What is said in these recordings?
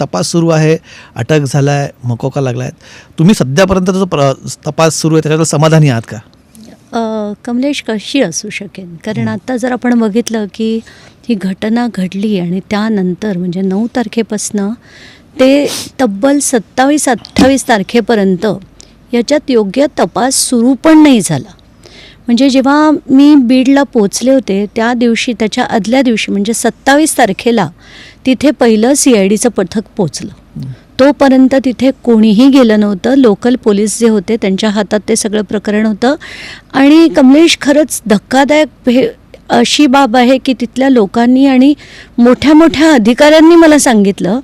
तपास सुरू आहे अटक झाला आहे मकोका लागला आहे तुम्ही सध्यापर्यंत जो प्र तपास सुरू आहे त्याच्यावर समाधानी आहात का? कमलेश कशी असू शकेल कारण आता जर आपण बघितलं की ही घटना घडली आणि त्यानंतर म्हणजे नऊ तारखेपासनं ते तब्बल सत्तावीस अठ्ठावीस तारखेपर्यंत याच्यात योग्य तपास सुरू पण नाही झाला. म्हणजे जेव्हा मी बीडला पोचले होते त्या दिवशी त्याच्या आदल्या दिवशी म्हणजे सत्तावीस तारखेला तिथे पहिलं सी आय डीचं पथक पोचलं तोपर्यंत तिथे कोणीही गेलं नव्हतं. लोकल पोलीस जे होते त्यांच्या हातात ते सगळं प्रकरण होतं. आणि कमलेश खरंच धक्कादायक हे अशी बाब आहे की तिथल्या लोकांनी आणि मोठ्या मोठ्या अधिकाऱ्यांनी मला सांगितलं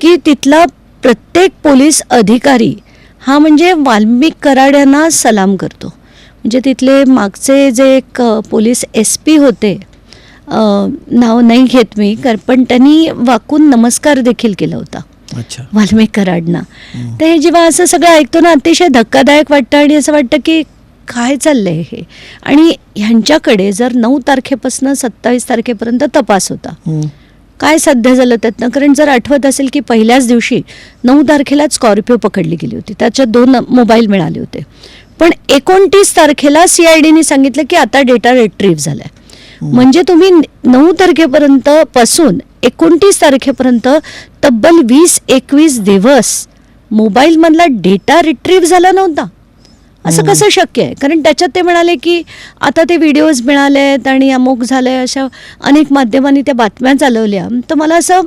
की तिथला प्रत्येक पोलीस अधिकारी हा म्हणजे वाल्मिक कराड्यांना सलाम करतो. म्हणजे तिथले मागचे जे एक पोलीस एस पी होते नाव नाही घेत मी कर पण त्यांनी वाकून नमस्कार देखील केला होता. वाल्मिक कराडना तर हे जेव्हा असं सगळं ऐकतो ना अतिशय धक्कादायक वाटतं आणि असं वाटतं की काय चाललंय हे? आणि ह्यांच्याकडे जर नऊ तारखेपासून सत्तावीस तारखेपर्यंत तपास होता. काय साध्य झालं त्यातनं? कारण जर आठवत असेल की पहिल्याच दिवशी नऊ तारखेलाच स्कॉर्पिओ पकडली गेली होती. त्याच्यात दोन मोबाईल मिळाले होते. पण एकोणतीस तारखेला सी आय डीने सांगितलं की आता डेटा रिट्रीव्ह झालाय. म्हणजे तुम्ही नऊ तारखेपर्यंत पासून एकोणतीस तारखेपर्यंत तब्बल वीस एकवीस दिवस मोबाईलमधला डेटा रिट्रीव्ह झाला नव्हता. असं कसं शक्य आहे? कारण त्याच्यात ते म्हणाले की आता ते व्हिडिओज मिळाले आहेत आणि अमुक झालंय अशा अनेक माध्यमांनी त्या बातम्या चालवल्या. तर मला असं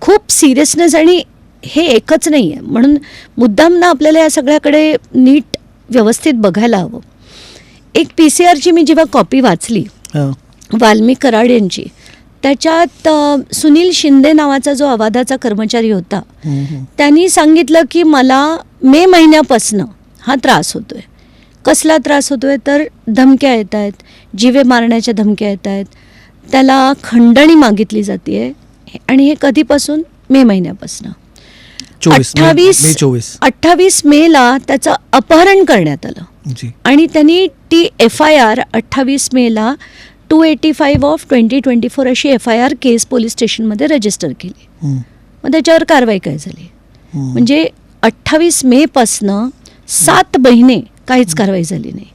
खूप सिरियसनेस आणि हे एकच नाही आहे म्हणून मुद्दाम ना आपल्याला या सगळ्याकडे नीट व्यवस्थित बघायला हवं. एक पी सी आरची मी जेव्हा कॉपी वाचली. वाल्मिक कराड यांची त्याच्यात सुनील शिंदे नावाचा जो अवाधाचा कर्मचारी होता. त्यांनी सांगितलं की मला मे महिन्यापासनं हा त्रास होतोय. कसला त्रास होतोय? तर धमक्या येत आहेत जिवे मारण्याच्या धमक्या येत आहेत. त्याला खंडणी मागितली जाते आणि हे कधीपासून? मे महिन्यापासून. चोवीस मे- अठ्ठावीस मे चोवीस. अठ्ठावीस मेला त्याचं अपहरण करण्यात आलं. जी. आणि त्यांनी ती एफ आय आर अठ्ठावीस मेला two eighty five of twenty twenty four अशी F I R case police स्टेशनमध्ये रजिस्टर केली. हम्म, मग त्याच्यावर कारवाई काय झाली? हम्म. म्हणजे अठ्ठावीस मेपासनं सात महिने काहीच कारवाई झाली नाही.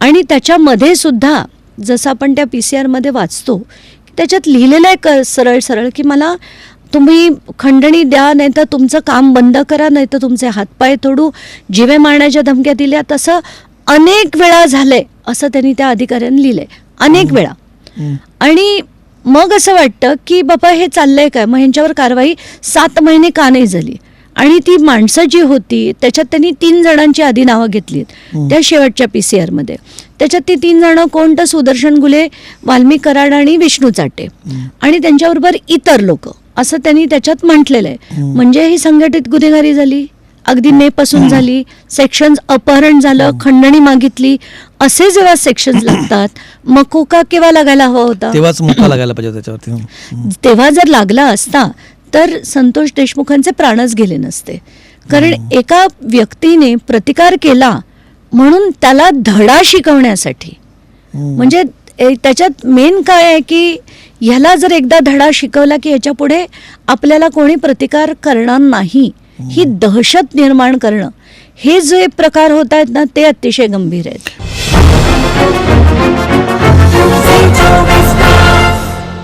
आणि त्याच्यामध्ये सुद्धा जसं आपण त्या पी सी आरमध्ये वाचतो त्याच्यात लिहिलेलं आहे क सरळ सरळ की मला तुम्ही खंडणी द्या नाही तर तुमचं काम बंद करा नाही तर तुमचे हातपाय तोडू जिवे मारण्याच्या धमक्या दिल्या. तसं अनेक वेळा झालंय असं त्यांनी त्या अधिकाऱ्यांनी लिहिलंय. अनेक वेळा. आणि मग असं वाटतं की बाबा हे चाललंय काय? मग ह्यांच्यावर कारवाई सात महिने का नाही झाली? आणि ती माणसं जी होती त्याच्यात त्यांनी तीन जणांची आधी नावं घेतली. त्या शेवटच्या पी सी आरमध्ये त्याच्यात ती तीन जणं कोण? तर सुदर्शन गुले वाल्मिक कराड आणि विष्णू चाटे. आणि त्यांच्याबरोबर इतर लोक. असं त्यांनी त्याच्यात म्हटलेलं आहे. म्हणजे ही संघटित गुन्हेगारी झाली अगदी मे पासून झाली सेक्शन्स अपहरण झालं खंडणी मागितली असे जेव्हा सेक्शन्स लागतात मकोका केव्हा लागायला हवा होता? तेव्हाच मोठा लागायला पाहिजे त्याच्यावरती. तेव्हा जर लागला असता तर संतोष देशमुखांचे प्राणच गेले नसते. कारण एका व्यक्तीने प्रतिकार केला म्हणून त्याला धडा शिकवण्यासाठी. म्हणजे त्याच्यात मेन काय आहे की ह्याला जर एकदा धडा शिकवला की ह्याच्या पुढे आपल्याला कोणी प्रतिकार करणार नाही ही. दहशत निर्माण करणं हे जे प्रकार होत आहेत ना ते अतिशय गंभीर आहेत.